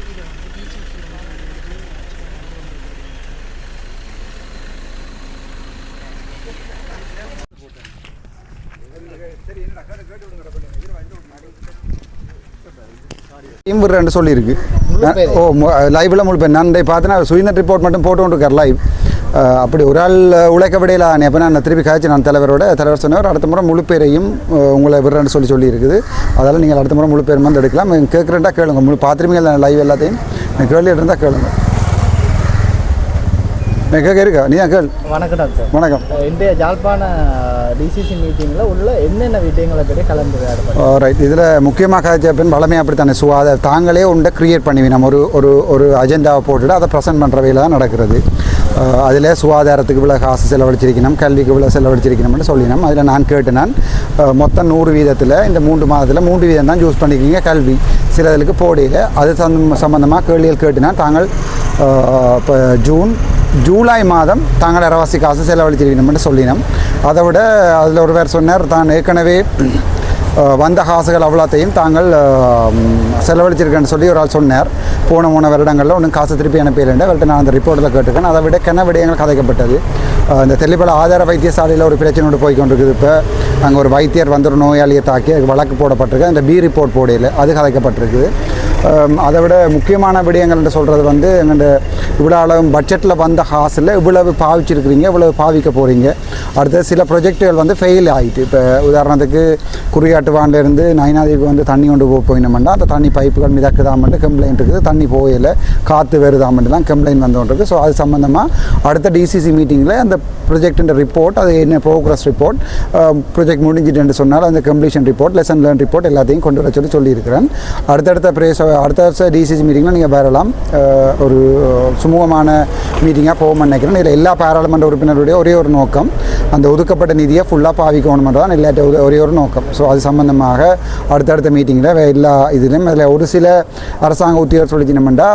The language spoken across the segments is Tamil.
கேள்வியில் வந்து டிசிசி வந்து இம்புறன்னு சொல்லியிருக்கு ஓ லைவில் முழு பேர் நான் பார்த்தேன்னா சுயநட் ரிப்போர்ட் மட்டும் போட்டு கொண்டிருக்கார் லைவ் அப்படி ஒரு ஆள் உழைக்க விடையில? எப்போ நான் திருப்பி காய்ச்சி நான் தலைவரோட தலைவர் சொன்னவர் அடுத்த முறை முழு பேரையும் உங்களை விடுறேன்னு சொல்லி சொல்லியிருக்குது. அதனால் நீங்கள் அடுத்த முறை முழு பேர் வந்து எடுக்கலாம். கேட்குறேன்டா கேளுங்க. முழு பார்த்துருப்பீங்க லைவ் எல்லாத்தையும். நீங்கள் கேள்வி இருந்தால் கேளுங்க. நான் கேட்க இருக்கா? நீ தான் கேள். வணக்கம் டாக்டர். வணக்கம். இன்றைய ஜாழ்ப்பாண டிசிசி மீட்டிங்கில் உள்ள என்னென்ன விஷயங்களை பற்றி கலந்துரையாடப்படும் ரைட் இதில் முக்கியமாக காய்ச்சப்பின் வளமையாக அப்படித்தானே? சுவாத தாங்களே உண்டை க்ரியேட் பண்ணி நம்ம ஒரு ஒரு ஒரு அஜெண்டாவை போட்டுட்டு அதை ப்ரெசென்ட் பண்ணுற வகையில் தான் நடக்கிறது. அதில் சுகாதாரத்துக்கு இவ்வளோ காசு செலவழிச்சிருக்கணும் கல்விக்கு இவ்வளோ செலவழிச்சிருக்கணும்னு சொல்லினோம். அதில் நான் கேட்டு நான் மொத்தம் நூறு வீதத்தில் இந்த மூன்று மாதத்தில் மூன்று வீதம் தான் யூஸ் பண்ணிக்கிங்க கல்வி. சிலதுக்கு போடையில் அது சம்ம சம்மந்தமாக கேள்விகள் கேட்டுனா தாங்கள் இப்போ ஜூன் ஜூலை மாதம் தாங்கள் அரவாசி காசு செலவழிச்சிருக்கணும்னு சொல்லினோம். அதை விட அதில் ஒருவர் சொன்னார் தான் ஏற்கனவே வந்த காசுகள் அவ்வளோத்தையும் தாங்கள் செலவழிச்சிருக்கேன்னு சொல்லி ஒரு ஆள் சொன்னார். போன மூணு வருடங்களில் ஒன்றும் காசு திருப்பி அனுப்பிடலேன் அவர்கிட்ட நான் அந்த ரிப்போர்ட்டில் கேட்டுருக்கேன். அதை விட கன விடயங்கள் கதைக்கப்பட்டது. இந்த தெல்லிப்பல ஆதார வைத்தியசாலையில் ஒரு பிரச்சனையோடு போய் கொண்டிருக்குது இப்போ. அங்கே ஒரு வைத்தியர் வந்து ஒரு நோயாளியை தாக்கி அதுக்கு வழக்கு போடப்பட்டிருக்கு. அந்த பி ரிப்போர்ட் போடையில் அது கதைக்கப்பட்டிருக்குது. அதை விட முக்கியமான விடயங்கள்னு சொல்கிறது வந்து எங்கள்கிட்ட இவ்வளோ அளவு பட்ஜெட்டில் வந்த காசில் இவ்வளவு பாவிச்சிருக்கிறீங்க இவ்வளவு பாவிக்க போகிறீங்க அடுத்து சில ப்ரொஜெக்டுகள் வந்து ஃபெயில் ஆகிட்டு இப்போ உதாரணத்துக்கு குறியாட்டுவான்லேருந்து நயனாதிக்கு வந்து தண்ணி கொண்டு போக போயினோம்னா அந்த தண்ணி பைப்புகள் மிதக்குதாமட்டு கம்ப்ளைண்ட் இருக்குது. தண்ணி போகலை காற்று வருதாமட்டு தான் கம்ப்ளைண்ட் வந்துருக்கு ஸோ அது சம்மந்தமாக அடுத்த டிசிசி மீட்டிங்கில் அந்த ப்ரொஜெக்டின் ரிப்போர்ட் அது என்ன ப்ரோக்ரஸ் ரிப்போர்ட் ப்ரொஜெக்ட் முடிஞ்சிட்டுன்னு சொன்னால் அந்த completion report lesson learn report எல்லாத்தையும் கொண்டு வர சொல்லி சொல்லியிருக்கிறேன். அடுத்தடுத்த பிரேச அடுத்த வருஷம் டிசிசி மீட்டிங்கில் நீங்கள் வரலாம். ஒரு சுமூகமான மீட்டிங்காக போக நினைக்கிறேன். இதில் எல்லா பாராளுமன்ற உறுப்பினருடைய ஒரே ஒரு நோக்கம். அந்த ஒதுக்கப்பட்ட நிதியை ஃபுல்லாக பாவிக்கணுமென்று தான் இல்லாட்ட ஒரே ஒரு நோக்கம். ஸோ அது சம்பந்தமாக அடுத்தடுத்த மீட்டிங்கில் எல்லா இதுலேயும் அதில் ஒரு சில அரசாங்க உத்தியோகர் சொல்லிச்சினமெண்டா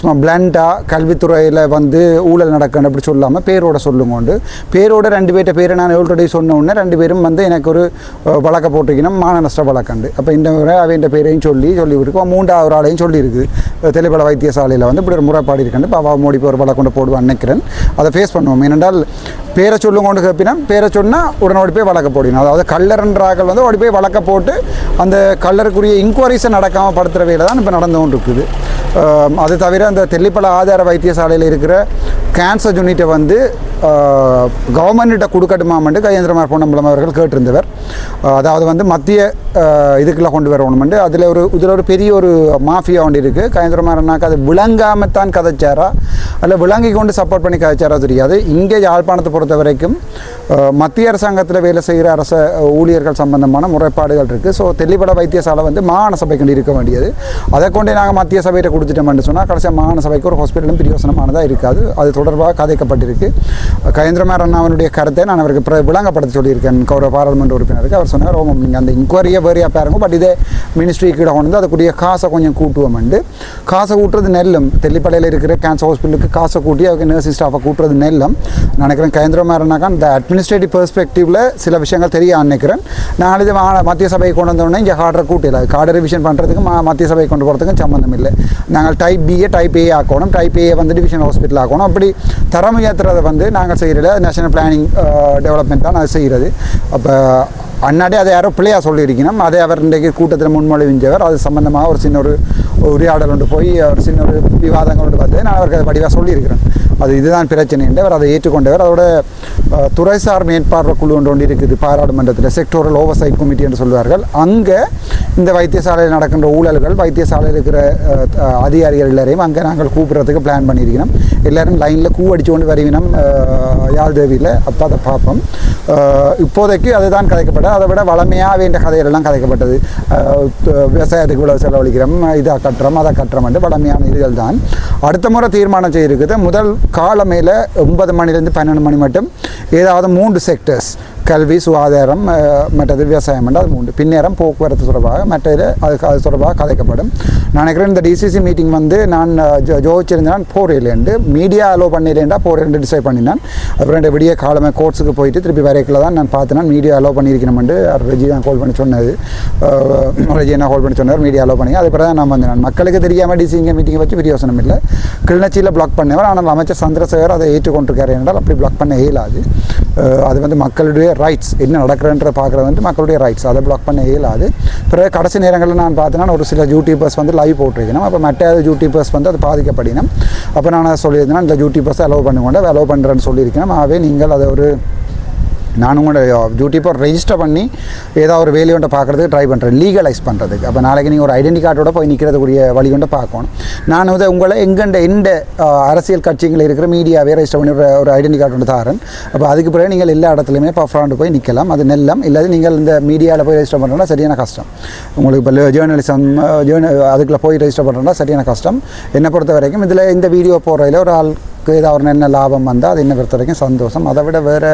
சும்மா பிளண்டாக கல்வித்துறையில் வந்து ஊழல் நடக்கணும் அப்படி சொல்லாமல் பேரோட சொல்லுங்கோண்டு. பேரோட ரெண்டு பேர்கிட்ட பேரை நான் ஆல்ரெடி சொன்ன உடனே ரெண்டு பேரும் வந்து எனக்கு ஒரு வழக்க போட்டிருக்கணும். மான நஷ்ட வழக்கண்டு. அப்போ இந்த முறை அவன் பேரையும் சொல்லி சொல்லி விட்டுருக்கோம் மூன்றாவது ஒரு ஆளையும் சொல்லியிருக்கு. தெளிப்பட வைத்தியசாலையில் வந்து இப்படி ஒரு முறைப்பாடு இருக்கண்டு இப்போ மோடி ஒரு வழக்கு கொண்டு போடுவான் நினைக்கிறேன். அதை ஃபேஸ் பண்ணுவோம். ஏனென்றால் பேரை சொல்லுங்கோண்டு கேப்பினா பேரை சொன்னால் உடனே போய் வழக்க போடணும் அதாவது கல்லறன்றாக்கள் வந்து ஓடி போய் வழக்க போட்டு அந்த கல்லருக்குரிய இன்கொயரிஸை நடக்காமல் படுத்துகிற வேலை தான் இப்போ நடந்து கொண்டு இருக்குது அது தவிர அந்த தெல்லிப்பள ஆதார வைத்தியசாலையில் இருக்கிற கேன்சர் யூனிட்டை வந்து கவர்மெண்ட்ட கொடுக்கட்டுமாமண்டு கஜேந்திரமார் பொன்னம்பலம் அவர்கள் கேட்டிருந்தவர். அதாவது வந்து மத்திய இதுக்குள்ளே கொண்டு வரணுமெண்டு அதில் ஒரு இதில் ஒரு பெரிய ஒரு மாஃபியா ஒன்று இருக்குது கையேந்திரமாரனாக்கு அது விளங்காமல் தான் கதைச்சாரா? அதில் விளங்கி கொண்டு சப்போர்ட் பண்ணி கதைச்சாரா தெரியாது. இங்கே யாழ்ப்பாணத்தை பொறுத்த வரைக்கும் மத்திய அரசாங்கத்தில் வேலை செய்கிற அரச ஊழியர்கள் சம்பந்தமான முறைப்பாடுகள் இருக்குது ஸோ தெல்லிப்பட வைத்தியசாலை வந்து மாகாண சபைக்கு இருக்க வேண்டியது. அதை கொண்டே நாங்கள் மத்திய சபையிட்ட கொடுத்துட்டோம்னு சொன்னால் கடைசியாக மாகாண சபைக்கு ஒரு ஹாஸ்பிட்டலும் பிரியோசனமானதாக இருக்காது. அது தொடர்பாக கதைக்கப்பட்டிருக்கு. கயேந்திரமார் அண்ணாவனுடைய கருத்தை நான் அவருக்கு விளங்கப்படுத்த சொல்லியிருக்கேன். கௌரவ பாராளுமன்ற உறுப்பினருக்கு அவர் சொன்னார் ஓமம் நீங்கள் அந்த இன்கொயரியை வேறையாக பாருங்க. பட் இதே மினிஸ்ட்ரி கீழே கொண்டு வந்து அதுக்குரிய காசை கொஞ்சம் கூட்டுவோம்ண்டு காசை கூட்டுறது நெல்லும். தெல்லிப்படையில் இருக்கிற கேன்சர் ஹாஸ்பிட்டலுக்கு காசை கூட்டி அதுக்கு நர்சிங் ஸ்டாஃபை கூட்டுறது நெல்லும். நினைக்கிறேன் கயேந்திரமாரனாக்கா இந்த அட்மினிஸ்ட்ரேட்டிவ் பெர்ஸ்பெக்டிவில் சில விஷயங்கள் தெரிய நினைக்கிறேன். நான் இது மா- மத்திய சபையை கொண்டு வந்தோடனே இங்கே கார்டரை கூட்டிடல கார்டு ரிவிஷன் பண்ணுறதுக்கு மா மத்திய சபையை கொண்டு போகிறதுக்கும் சம்மந்தம் இல்லை. நாங்கள் டைப் பிஏ டைப் ஏ ஆக்கணும். டைப் ஏ வந்து டிவிஷன் ஹாஸ்பிட்டல் ஆக்கணும். அப்படி தரம் உயர்த்துறதை வந்து நாங்கள் செய்கிறத நேஷனல் பிளானிங் டெவலப்மெண்ட் தான் அது செய்கிறது அப்போ அன்னாடி அதை யாரோ பிள்ளையாக சொல்லியிருக்கணும் அதை அவர் இன்றைக்கு கூட்டத்தில் முன்மொழிவிஞ்சவர் அது சம்பந்தமாக ஒரு சின்ன ஒரு உரையாடல் ஒன்று போய் ஒரு சின்ன ஒரு விவாதங்கள் ஒன்று பார்த்து நான் அவருக்கு அதை வடிவாக சொல்லியிருக்கிறேன். அது இதுதான் பிரச்சனை என்று அவர் அதை ஏற்றுக்கொண்டவர். அதோட துறைசார் மேற்பார்வை குழு ஒன்று ஒன்று இருக்குது. பாராளுமன்றத்தில் செக்டோரல் ஓவர்சைட் கமிட்டி என்று சொல்வார்கள். அங்கே இந்த வைத்தியசாலையில் நடக்கின்ற ஊழல்கள் வைத்தியசாலையில் இருக்கிற அதிகாரிகள் எல்லாரையும் அங்கே நாங்கள் கூப்பிட்றதுக்கு பிளான் பண்ணியிருக்கிறோம். எல்லாரும் லைனில் கூ அடிச்சு கொண்டு வருவினம் யாழ் தேவியில். அப்போ அதை பார்ப்போம். இப்போதைக்கு அதுதான் கதைக்கப்பட்டது. அதை விட வளமையாக வேண்டிய கதைகளெல்லாம் கதைக்கப்பட்டது. விவசாயத்துக்கு இவ்வளவு செலவழிக்கிறோம் இதை கட்டுறோம் அதை கட்டுறோம் என்று வளமையான இதுகள் தான் அடுத்த முறை தீர்மானம் செய்திருக்குது. முதல் காலமையில் ஒன்பது மணிலேருந்து பன்னெண்டு மணி மட்டும் ஏதாவது மூன்று செக்டர்ஸ் கல்வி சுகாதாரம் மற்றது விவசாயம் என்று அது மூன்று பின்னேரம் போக்குவரத்து தொடர்பாக மற்றது அதுக்கு அது தொடர்பாக கதைக்கப்படும். நான் நினைக்கிறேன் இந்த டிசிசி மீட்டிங் வந்து நான் ஜோ ஜோதிச்சிருந்தேன் போரிலேண்டு மீடியா அலோவ் பண்ணிடலேண்டா போரேண்டு டிசைட் பண்ணினான். அப்புறம் ரெண்டு விடிய காலமே கோர்ட்ஸுக்கு போயிட்டு திருப்பி வரைக்கில் தான் நான் பார்த்தேன் மீடியா அலோவ் பண்ணியிருக்கணும்னு ரெஜி தான் கால் பண்ணி சொன்னது. அஹ், ரெஜி என்ன கால் பண்ணி சொன்னார்? மீடியா அலோ பண்ணி அதுக்கப்புறம் தான் நான் வந்தேன் மக்களுக்கு தெரியாமல் டிசிங்க மீட்டிங்கை வச்சு பிரயோசனம் இல்லை. கிளிநொச்சியில் பிளாக் பண்ணவர். ஆனால் அமைச்சர் சந்திரசேகர் அதை ஏற்றுக்கொண்டிருக்காரு என்றால் அப்படி பிளாக் பண்ண இயலாது. அது வந்து மக்களுடைய ரைட்ஸ் என்ன நடக்கிறன்ற பார்க்குறது வந்து மக்களுடைய ரைட்ஸ் அதை பிளாக் பண்ண இயலாது. பிறகு கடைசி நேரங்களில் நான் பார்த்தேன்னா ஒரு சில யூடியூபர்ஸ் வந்து லைவ் போட்டிருக்கணும். அப்போ மற்ற யூடியூபர்ஸ் வந்து அது பாதிக்கப்படினும் அப்போ நான் அதை சொல்லியிருந்தேன் இந்த யூடியூபர்ஸை அலோவ் பண்ணுங்கொண்டு அலோவ் பண்ணுறேன்னு சொல்லியிருக்கேன் ஆகவே நீங்கள் அதை ஒரு நான் உங்களோட uh, யூடியூப்பை ரெஜிஸ்டர் பண்ணி ஏதாவது ஒரு வேலையை ஒன்று பார்க்குறதுக்கு ட்ரை பண்ணுறேன் லீகலைஸ் பண்ணுறதுக்கு அப்போ நாளைக்கு நீங்கள் ஒரு ஐடென்டி கார்டோட போய் நிற்கிறதுக்குரிய வழி கொண்டு பார்க்கணும். நான் வந்து உங்களை எங்கண்ட எந்த uh, அரசியல் கட்சிகள் இருக்கிற மீடியாவே ரெஜிஸ்டர் பண்ணி ஒரு ஐடென்டி கார்டு ஒன்று தாரன். அப்போ அதுக்கு பிறகு நீங்கள் எல்லா இடத்துலையுமே பஃப்ராண்டு போய் நிற்கலாம் அது நெல்லம். இல்லாது நீங்கள் இந்த மீடியாவில் போய் ரெஜிஸ்டர் பண்ணுறோன்னா சரியான கஷ்டம். உங்களுக்கு இப்போ ஜேர்னலிசம் ஜேர்ன அதுக்குள்ள போய் ரெஜிஸ்டர் பண்ணுறோன்னா சரியான கஷ்டம். என்னை பொறுத்த வரைக்கும் இதில் இந்த வீடியோ போடுறதுல ஒரு ஆள் நமக்கு ஒரு என்ன லாபம் வந்தால் அது என்ன பொறுத்த வரைக்கும் சந்தோஷம். அதை விட வேறு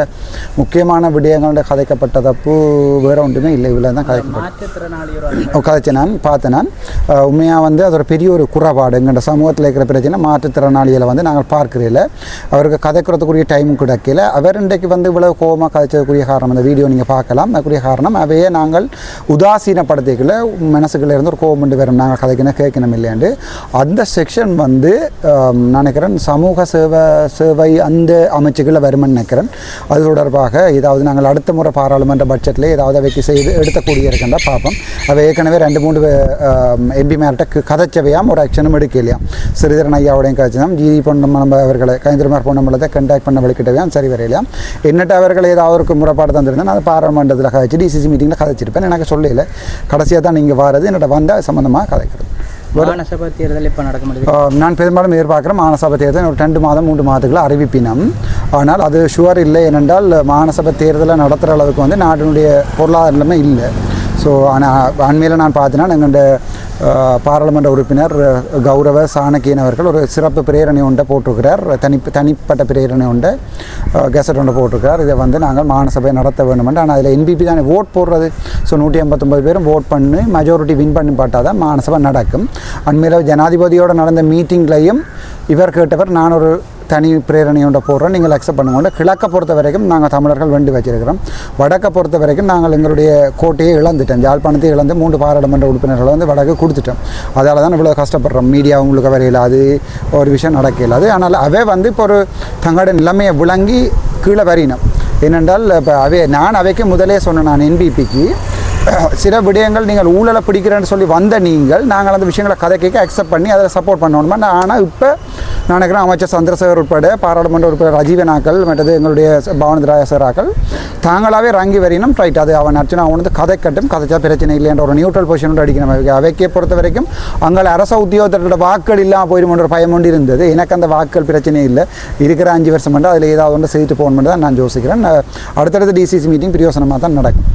முக்கியமான விடயங்களோட கதைக்கப்பட்ட தப்பு வேறு ஒன்றுமே இல்லை. இவ்வளோ தான் கதைக்கப்பட்ட கதைச்சு நான். பார்த்தேன் நான். உண்மையாக வந்து அது ஒரு பெரிய ஒரு குறைபாடு. எங்கள்ட சமூகத்தில் இருக்கிற பிரச்சனை மாற்றுத்திறனாளிகளை வந்து நாங்கள் பார்க்கிறதில்ல. அவருக்கு கதைக்கிறதுக்குரிய டைம் கிடைக்கல. அவர் இன்றைக்கு வந்து இவ்வளவு கோபமாக கதைச்சதுக்குரிய காரணம் அந்த வீடியோ நீங்கள் பார்க்கலாம். அதுக்குரிய காரணம் அவையே நாங்கள் உதாசீனப்படுத்திக்கல. மனசுக்குள்ள இருந்து ஒரு கோபம் கொண்டு வரும். நாங்கள் கதைக்கணும் கேட்கணும் இல்லையாண்டு. அந்த செக்ஷன் வந்து நினைக்கிறேன் சமூக சேவை சேவை அந்த அமைச்சுகளில் வருமன் நினைக்கிறேன். அது தொடர்பாக ஏதாவது நாங்கள் அடுத்த முறை பாராளுமன்ற பட்ஜெட்டில் ஏதாவது அவைக்கு செய்து எடுத்தக்கூடிய இருக்கின்ற பார்ப்போம். அவை ஏற்கனவே ரெண்டு மூணு எம்பி மேர்கிட்ட கதைச்சவையாம் ஒரு ஆக்ஷனும் எடுக்கலையாம். சிறிதரன் ஐயாவோடையும் கதைச்சதாம் ஜி நம்ம அவர்களை கைந்திரமார் பொன்னம்பலத்தை கண்டாக்ட் பண்ண வழிக்கிட்டவையாம் சரி வரையிலாம். என்னட்டு அவர்கள் ஏதாவது ஒரு முறைப்பாடு தந்திருந்தேன் அது பாராளுமன்றத்தில் கதைச்சு டிசிசி மீட்டிங்கில் கதைச்சிருப்பேன். எனக்கு சொல்லல. கடைசியாக தான் நீங்கள் வாரது. என்னோட வந்தால் சம்மந்தமாக கதைக்கிறது. மாநசபை தேர்தல் இப்போ நடக்க முடியுது? ஆஹ் நான் பெரும்பாலும் எதிர்பார்க்குறேன் மாநசபை தேர்தல் ஒரு ரெண்டு மாதம் மூன்று மாதத்துக்குள்ள அறிவிப்பினம். ஆனால் அது ஷுவர் இல்லை ஏனென்றால் மாநசபை தேர்தலை நடத்துகிற அளவுக்கு வந்து நாட்டினுடைய பொருளாதார நிலைமை இல்லை. ஸோ ஆனால் அண்மையில் நான் பார்த்தேன்னா எங்களுடைய பாராளுமன்ற உறுப்பினர் கௌரவ சாணக்கியன் அவர்கள் ஒரு சிறப்பு பிரேரணை ஒன்றை போட்டிருக்கிறார். தனி தனிப்பட்ட பிரேரணை ஒன்றை கெசட் ஒன்று போட்டிருக்கிறார். இதை வந்து நாங்கள் மாநசபை நடத்த வேண்டுமென்று ஆனால் அதில் என்பிபி தானே ஓட் போடுறது. ஸோ நூற்றி ஐம்பத்தொம்பது பேரும் ஓட் பண்ணி மெஜாரிட்டி வின் பண்ணி பார்த்தா தான் மாநசபை நடக்கும். அண்மையில் ஜனாதிபதியோடு நடந்த மீட்டிங்லையும் இவர் கேட்டவர் நான் ஒரு தனி பிரேரணையோட போடுறோம். நீங்கள் அக்செப்ட் பண்ணுங்க. கிழக்க பொறுத்த வரைக்கும் நாங்கள் தமிழர்கள் வேண்டி வச்சிருக்கிறோம். வடக்கை பொறுத்த வரைக்கும் நாங்கள் எங்களுடைய கோட்டையை இழந்துட்டோம். யாழ்ப்பாணத்தை இழந்து மூன்று பாராளுமன்ற உறுப்பினர்களை வந்து வடக்கு கொடுத்துட்டோம். அதால் தான் இவ்வளோ கஷ்டப்படுறோம். மீடியா உங்களுக்கு வரையில் அது ஒரு விஷயம் நடக்கலாது ஆனால் அவை வந்து இப்போ ஒரு தங்களோட நிலைமையை விளங்கி கீழே வரினோம். ஏனென்றால் இப்போ அவை நான் அவைக்கு முதலே சொன்னேன் நான் என்பிபிக்கு சில விடயங்கள் நீங்கள் ஊழலை பிடிக்கிறேன்னு சொல்லி வந்த நீங்கள் நாங்கள் அந்த விஷயங்களை கதை கேட்க அக்செப்ட் பண்ணி அதில் சப்போர்ட் பண்ணணுமா? ஆனால் இப்போ நினைக்கிறேன் அமைச்சர் சந்திரசேகர் உட்பட பாராளுமன்ற உறுப்பினர் ரஜீவனாக்கள் மற்றது எங்களுடைய பவனதிராய சராக்கள் தாங்களாகவே ரங்கி வரையினும் ரைட் அது அவன் அர்ச்சனை அவன் வந்து கதை கட்டும் கதைச்சா பிரச்சனை இல்லைன்ற ஒரு நியூட்ரல் பொசிஷனோட அடிக்கணும். அவைக்கே பொறுத்த வரைக்கும் அங்கே அரச உத்தியோகத்தரோட வாக்கள் இல்லாமல் போயிடுமன்ற பயம் ஒன்று இருந்தது. எனக்கு அந்த வாக்கள் பிரச்சனை இல்லை. இருக்கிற அஞ்சு வருஷம் பண்ணால் அதில் ஏதாவது ஒன்று செய்துட்டு போகணும்னு தான் நான் யோசிக்கிறேன். அடுத்தடுத்த டிசிசி மீட்டிங் பிரியோசனமாக தான் நடக்கும்.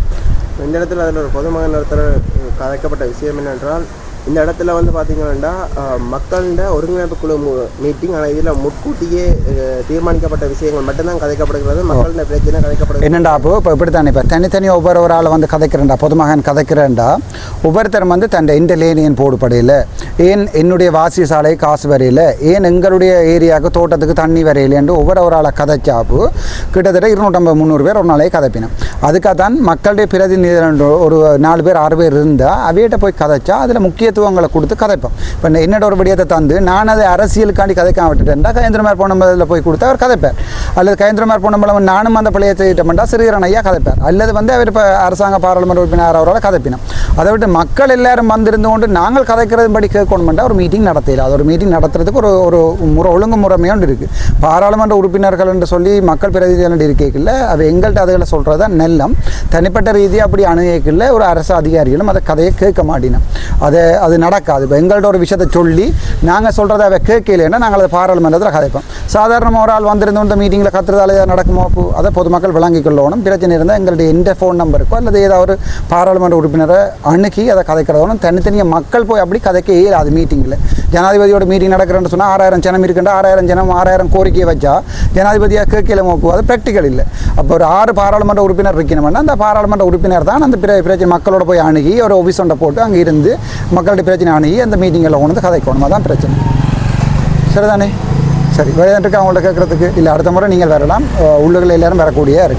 இந்த இடத்துல அதில் ஒரு பொதுமகன் நடத்துகிற கதைக்கப்பட்ட விஷயம் என்னென்றால் இந்த இடத்துல வந்து பார்த்தீங்கன்னா மக்கள்கிட்ட ஒருங்கிணைப்பு குழு மீட்டிங் ஆனால் இதில் முன்கூட்டியே அஹ், தீர்மானிக்கப்பட்ட விஷயங்கள் மட்டும்தான் கதைக்கப்படுகிறது. மக்கள்கிட்ட பிரச்சனை கதைக்கப்படுகிறது. என்னண்டா அப்போ? இப்போ இப்படி இப்போ? தனித்தனி ஒவ்வொரு ஒரு ஆள் வந்து கதைக்கிறேன்டா பொதுமகன் கதைக்கிறேன்டா. ஒவ்வொருத்தரும் வந்து தன் இந்த லேனியன் போடுபடையில் ஏன் என்னுடைய வாசி சாலை காசு வரையில் ஏன் எங்களுடைய ஏரியாவுக்கு தோட்டத்துக்கு தண்ணி வரையிலேன்னு ஒவ்வொரு ஒரு ஆளை கதைச்சாப்பு கிட்டத்தட்ட இருநூற்றம்பது முந்நூறு பேர் ஒரு நாளைக்கு கதைப்பினோம். அதுக்காக தான் மக்களுடைய பிரதிநிதிகள் ஒரு நாலு பேர் ஆறு பேர் இருந்தால் அவையிட்ட போய் கதைச்சா அதில் முக்கியத்துவங்களை கொடுத்து கதைப்போம். இப்போ என்னோட ஒரு விடயத்தை தந்து நான் அதை அரசியலுக்காண்டி கதைக்காம விட்டுட்டேன்டா கயந்திரமார் பொன்னம்பலத்தில் போய் கொடுத்து அவர் கதைப்பார். அல்லது கயந்திரமார் பொன்னம்பலம் நானும் அந்த பிள்ளையை செய்யிட்டோம்டா சிறுகரன் ஐயா கதைப்பார். அல்லது வந்து அவர் இப்போ அரசாங்க பாராளுமன்ற உறுப்பினர் அவரால் கதைப்பினோம். அதை விட்டு மக்கள் எல்லாரும் வந்திருந்து கொண்டு நாங்கள் கதைக்கிறதுபடி கேட்கணுமெண்டா ஒரு மீட்டிங் நடத்தல அது ஒரு மீட்டிங் நடத்துறதுக்கு ஒரு ஒரு முறை ஒழுங்கு முறைமையோண்டு இருக்குது பாராளுமன்ற உறுப்பினர்கள் என்று சொல்லி மக்கள் பிரதிநிதிகள் இருக்கேக்கில்ல அது எங்கள்கிட்ட அதுகளை சொல்கிறது தான் நெல்லம் தனிப்பட்ட ரீதியாக அப்படி அணுகல ஒரு அரசு அதிகாரிகளும் அதை கதையை கேட்க மாட்டினோம் அதை அது நடக்காது. இப்போ எங்கள்கிட்ட ஒரு விஷயத்தை சொல்லி நாங்கள் சொல்கிறத அவை கேட்கலைன்னா நாங்கள் அதை பாராளுமன்றத்தில் கதைப்போம். சாதாரணமாக ஒரு ஆள் வந்திருந்தோம் இந்த மீட்டிங்கில் கத்துறதால ஏதாவது நடக்குமோ அதை பொதுமக்கள் விளங்கிக் கொள்ளணும். பிரச்சனை இருந்தால் எங்களுடைய எந்த ஃபோன் நம்பருக்கோ அல்லது ஏதாவது ஒரு பாராளுமன்ற உறுப்பினரை அணுகி அதை கதைக்கிறதோனும் தனித்தனியாக மக்கள் போய் அப்படி கதைக்க இயலாது மீட்டிங்கில் ஜனாதிபதியோட மீட்டிங் நடக்கிறேன்னு சொன்னால் ஆறாயிரம் ஜனம் இருக்குன்ற ஆறாயிரம் ஜனம் ஆறாயிரம் கோரிக்கையை வச்சா ஜனாதிபதியாக கேட்கல மோப்பு அது ப்ராக்டிக்கல் இல்லை. அப்போ ஒரு ஆறு பாராளுமன்ற உறுப்பினர் இருக்கணும்னா அந்த பாராளுமன்ற உறுப்பினர் தான் அந்த பிரச்சனை மக்களோட போய் அணுகி ஒரு ஆஃபீஸ் ஒன்றை போட்டு அங்கே இருந்து மக்களுடைய பிரச்சனை அணுகி அந்த மீட்டிங்கில் கொண்டு வந்து கதைக்கணும். அதான் பிரச்சனை. சரிதானே? சரி வேறு இருக்கா அவங்கள்ட்ட கேட்குறதுக்கு? இல்லை அடுத்த முறை நீங்கள் வரலாம். உள்ளுகளில் எல்லோரும் வரக்கூடிய இருக்குது